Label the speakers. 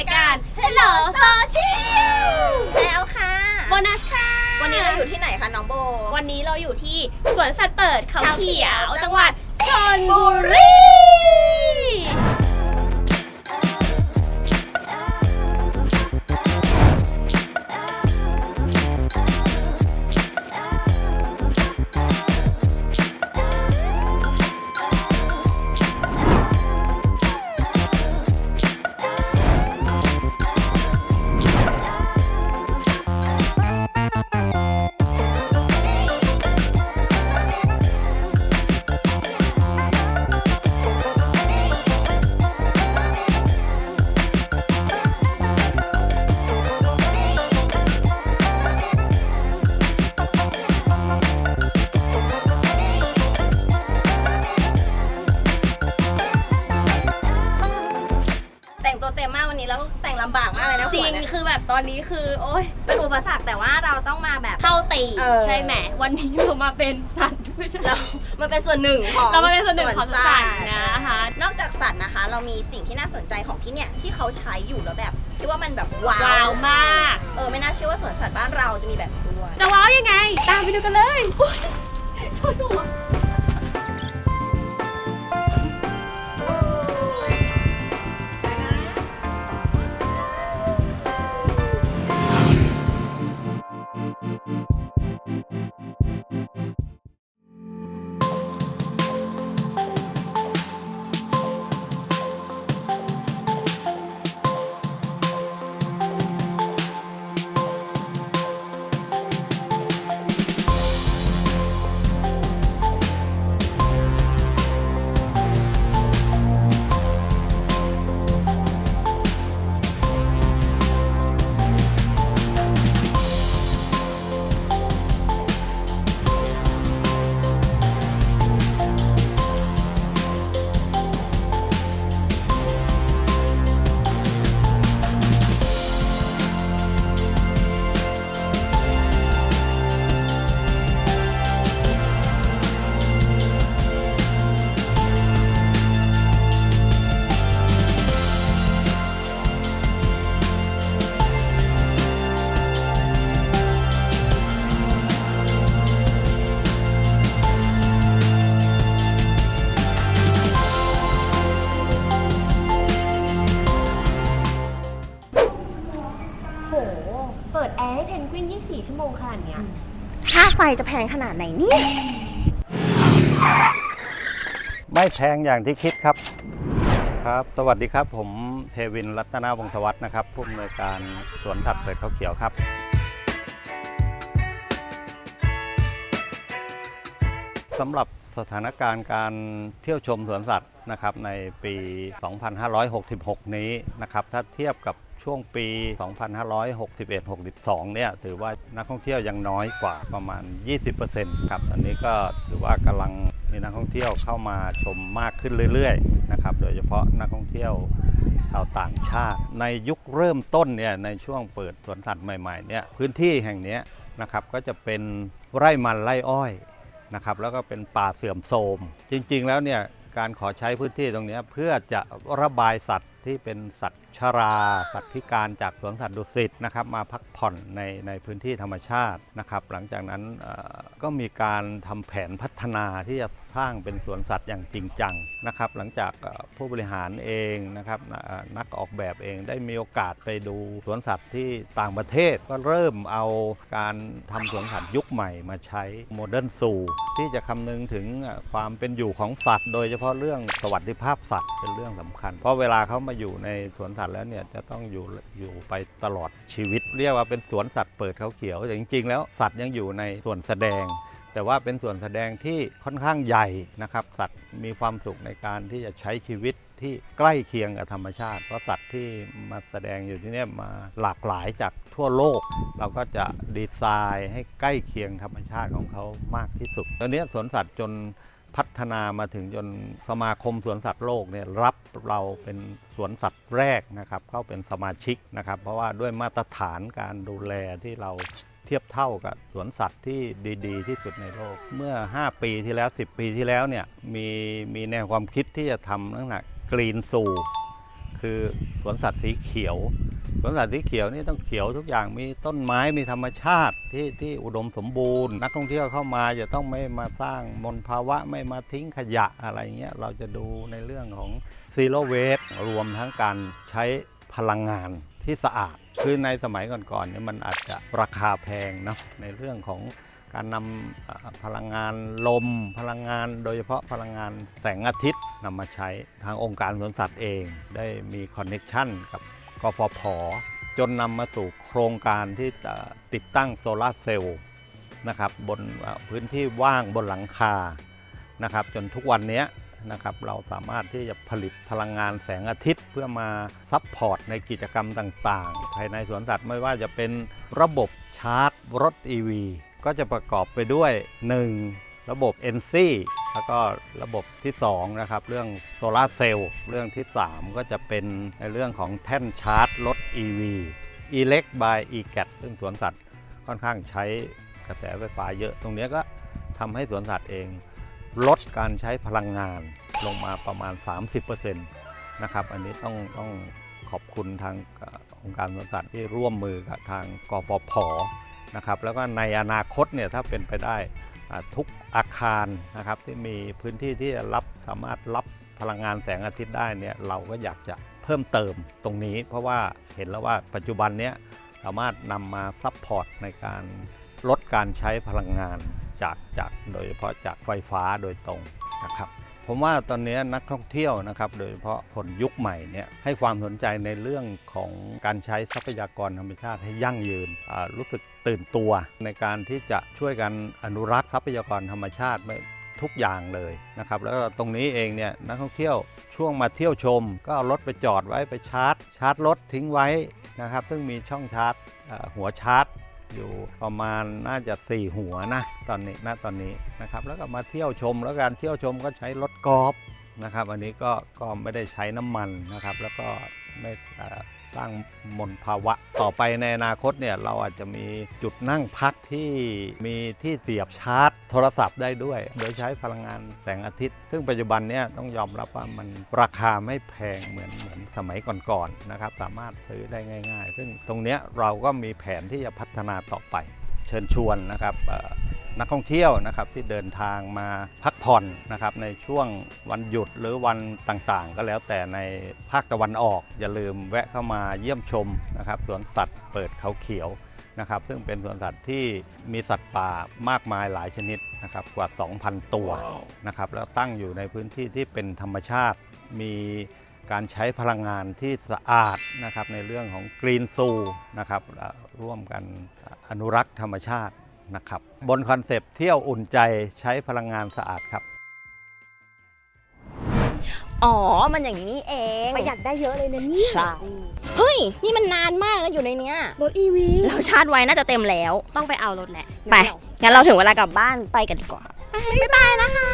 Speaker 1: ายการ Hello Social
Speaker 2: แล้วค่ะ
Speaker 1: โบนัสค่ะ
Speaker 2: วันนี้เราอยู่ที่ไหนคะน้องโบ
Speaker 1: วันนี้เราอยู่ที่สวนสัตว์เปิดเขา
Speaker 2: เขาเขี
Speaker 1: เขี
Speaker 2: ย
Speaker 1: ยวว
Speaker 2: จั
Speaker 1: จั
Speaker 2: ง
Speaker 1: ง
Speaker 2: ห
Speaker 1: ห
Speaker 2: วั
Speaker 1: วั
Speaker 2: ด
Speaker 1: ดชลบุรี อแบบตอนนี้คือ โอ๊ย
Speaker 2: เป็นอุปสรรคแต่ว่าเราต้องมาแบบ
Speaker 1: เข้าตี
Speaker 2: เออ
Speaker 1: ใช่ไหมวันนี้เรามาเป็นสัตว์ไม่ใช่
Speaker 2: เรามันเป็นส่วนหนึ่งของ
Speaker 1: เรามาเป็นส่วนหนึ่งของสัตว์นะคะ
Speaker 2: นอกจากสัตว์นะคะ เรามีสิ่งที่น่าสนใจของที่เนี่ยที่เขาใช้อยู่แล้วแบบที่ว่ามันแบบว้าว
Speaker 1: ว้าวมาก
Speaker 2: เออไม่น่าเชื่อว่าสวนสัตว์บ้านเราจะมีแบบนี้ด้วย
Speaker 1: จะว้าวยังไง ตามไปดูกันเลยอุ๊ยชนหัว
Speaker 2: thank you ฟจะแพงขนาดไหนเนี่ย
Speaker 3: ไม่แพงอย่างที่คิดครับ ครับ สวัสดีครับ ผมเทวินรัตนาวงศวัตนะครับผู้อำนวยการสวนสัตว์เปิดเขาเขียวครับ สำหรับสถานการณ์การเที่ยวชมสวนสัตว์นะครับในปี 2566 นี้นะครับถ้าเทียบกับช่วงปี 2561-62 เนี่ยถือว่านักท่องเที่ยวยังน้อยกว่าประมาณ 20%ครับอันนี้ก็ถือว่ากำลังมีนักท่องเที่ยวเข้ามาชมมากขึ้นเรื่อยๆนะครับโดยเฉพาะนักท่องเที่ยวชาวต่างชาติ ในยุคเริ่มต้นเนี่ยในช่วงเปิดสวนสัตว์ใหม่ๆเนี่ยพื้นที่แห่งนี้นะครับก็จะเป็นไร่มันไร่อ้อย นะครับแล้วก็เป็นป่าเสื่อมโทรม จริง ๆ แล้วเนี่ยการขอใช้พื้นที่ตรงนี้เพื่อจะระบายสัตว์ ที่เป็นสัตว์ชรา สัตว์พิการจากสวนสัตว์ดุสิตนะครับมาพักผ่อนในในพื้นที่ธรรมชาตินะครับหลังจากนั้นก็มีการทำแผนพัฒนาที่จะสร้างเป็นสวนสัตว์อย่างจริงจังนะครับหลังจากผู้บริหารเองนะครับนักออกแบบเองได้มีโอกาสไปดูสวนสัตว์ที่ต่างประเทศ ก็เริ่มเอาการทำสวนสัตว์ยุคใหม่มาใช้โมเดิร์นซูที่จะคำนึงถึงความเป็นอยู่ของสัตว์ โดยเฉพาะเรื่องสวัสดิภาพสัตว์เป็นเรื่องสำคัญ เพราะเวลาเขามาอยู่ในสวนสัตว์แล้วเนี่ยจะต้องอยู่อยู่ไปตลอดชีวิต เรียกว่าเป็นสวนสัตว์เปิดเขาเขียวแต่จริง ๆ แล้วสัตว์ยังอยู่ในส่วนแสดง แต่ว่าเป็นส่วนแสดงที่ค่อนข้างใหญ่นะครับ สัตว์มีความสุขในการที่จะใช้ชีวิตที่ใกล้เคียงกับธรรมชาติ เพราะสัตว์ที่มาแสดงอยู่ที่นี่มาหลากหลายจากทั่วโลก เราก็จะดีไซน์ให้ใกล้เคียงธรรมชาติของเขามากที่สุดตอนนี้สวนสัตว์จน พัฒนามาถึงจนสมาคมสวนสัตว์โลกเนี่ยรับเราเป็นสวนสัตว์แรกนะครับเข้าเป็นสมาชิกนะครับ เพราะว่าด้วยมาตรฐานการดูแลที่เราเทียบเท่ากับสวนสัตว์ที่ดีๆ ที่สุดในโลก เมื่อ 5 ปีที่แล้ว 10 ปีที่แล้วเนี่ยมีมีแนวความคิดที่จะทำลักษณะกรีนซูคคือสวนสัตว์สีเขียว สวนสัตว์สีเขียวนี่ต้องเขียวทุกอย่างมีต้นไม้มีธรรมชาติที่ที่อุดมสมบูรณ์ นักท่องเที่ยวเข้ามาจะต้องไม่มาสร้างมลภาวะไม่มาทิ้งขยะอะไรเงี้ยเราจะดูในเรื่องของ zero waste รวมทั้งการใช้พลังงานที่สะอาด คือในสมัยก่อนๆเนี่ยมันอาจจะราคาแพงเนาะในเรื่องของการนำพลังงานลม พลังงานโดยเฉพาะพลังงานแสงอาทิตย์นำมาใช้ทางองค์การสวนสัตว์เอง ได้มีคอนเน็ชันกับ กฟผจนนำมาสู่โครงการที่ติดตั้งโซลาร์เซลล์นะครับบนพื้นที่ว่างบนหลังคานะครับจนทุกวันนี้นะครับเราสามารถที่จะผลิตพลังงานแสงอาทิตย์ เพื่อมาซัพพอร์ตในกิจกรรมต่างๆ ภายในสวนสัตว์ไม่ว่าจะเป็นระบบชาร์จรถ EV ก็จะประกอบไปด้วย 1. ระบบ NC แล้วก็ระบบที่2นะครับเรื่องโซลาร์เซลล์เรื่องที่ 3 ก็จะเป็นในเรื่องของแท่นชาร์จรถ EV Elect by eGat ซึ่งสวนสัตว์ค่อนข้างใช้กระแสไฟฟ้าเยอะ ตรงนี้ก็ทำให้สวนสัตว์เอง ลดการใช้พลังงานลงมาประมาณ 30%นะครับอันนี้ต้องต้องขอบคุณทางองค์การสวนสัตว์ที่ร่วมมือกับทางกฟผนะครับแล้วก็ในอนาคตเนี่ยถ้าเป็นไปได้ ทุกอาคารนะครับที่มีพื้นที่ที่จะรับสามารถรับพลังงานแสงอาทิตย์ได้เนี่ยเราก็อยากจะเพิ่มเติมตรงนี้ เพราะว่าเห็นแล้วว่าปัจจุบันเนี้ยสามารถนำมาซัพพอร์ตในการลดการใช้พลังงานจากจากโดยเฉพาะจากไฟฟ้าโดยตรงนะครับ ผมว่าตอนนี้นักท่องเที่ยวนะครับโดยเฉพาะคนยุคใหม่เนี่ยให้ความสนใจในเรื่องของการใช้ทรัพยากรธรรมชาติให้ยั่งยืนรู้สึกตื่นตัว ในการที่จะช่วยกันอนุรักษ์ทรัพยากรธรรมชาติไม่ทุกอย่างเลยนะครับ แล้วก็ตรงนี้เองเนี่ยนักท่องเที่ยวช่วงมาเที่ยวชม ก็เอารถไปจอดไว้ไปชาร์จ ชาร์จรถทิ้งไว้นะครับ ซึ่งมีช่องชาร์จหัวชาร์จ อยู่ประมาณน่าจะ 4 หัวนะตอนนี้นะตอนนี้นะครับแล้วก็มาเที่ยวชมแล้วการเที่ยวชมก็ใช้รถกอล์ฟนะครับอันนี้ก็ก็ไม่ได้ใช้น้ำมันนะครับ แล้วก็ ไม่สร้างมลภาวะ ต่อไปในอนาคตเนี่ยเราอาจจะมีจุดนั่งพักที่มีที่เสียบชาร์จ โทรศัพท์ได้ด้วย โดยใช้พลังงานแสงอาทิตย์ ซึ่งปัจจุบันเนี่ยต้องยอมรับว่ามันราคาไม่แพงเหมือนเหมือนสมัยก่อนๆนะครับ สามารถซื้อได้ง่าย ๆ ซึ่งตรงเนี้ยเราก็มีแผนที่จะพัฒนาต่อไป เชิญชวนนะครับ นักท่องเที่ยวนะครับที่เดินทางมาพักผ่อนนะครับในช่วงวันหยุดหรือวันต่างๆ ก็แล้วแต่ในภาคตะวันออก อย่าลืมแวะเข้ามาเยี่ยมชมนะครับสวนสัตว์เปิดเขาเขียวนะครับซึ่งเป็นสวนสัตว์ที่มีสัตว์ป่ามากมายหลายชนิดนะครับกว่า 2,000 ตัวนะครับแล้วตั้งอยู่ในพื้นที่ที่เป็นธรรมชาติมีการใช้พลังงานที่สะอาดนะครับในเรื่องของกรีนซูนะครับร่วมกันอนุรักษ์ธรรมชาติ นะครับ บนคอนเซปต์เที่ยวอุ่นใจใช้พลังงานสะอาดครับ
Speaker 2: อ๋อ มันอย่างนี้นี่เอง
Speaker 1: ประหยัดได้เยอะเลยนะเนี่ย
Speaker 2: ใช่ เฮ้ย นี่มันนานมากแล้วอยู่ในเนี้ย
Speaker 1: รถอีวี
Speaker 2: เราชาร์จไว้น่าจะเต็มแล้ว
Speaker 1: ต้องไปเอารถแหละ
Speaker 2: ไป
Speaker 1: เดี๋ยว
Speaker 2: งั้นเราถึงเวลากลับบ้านไปกันดีกว่า บ๊ายบายนะคะ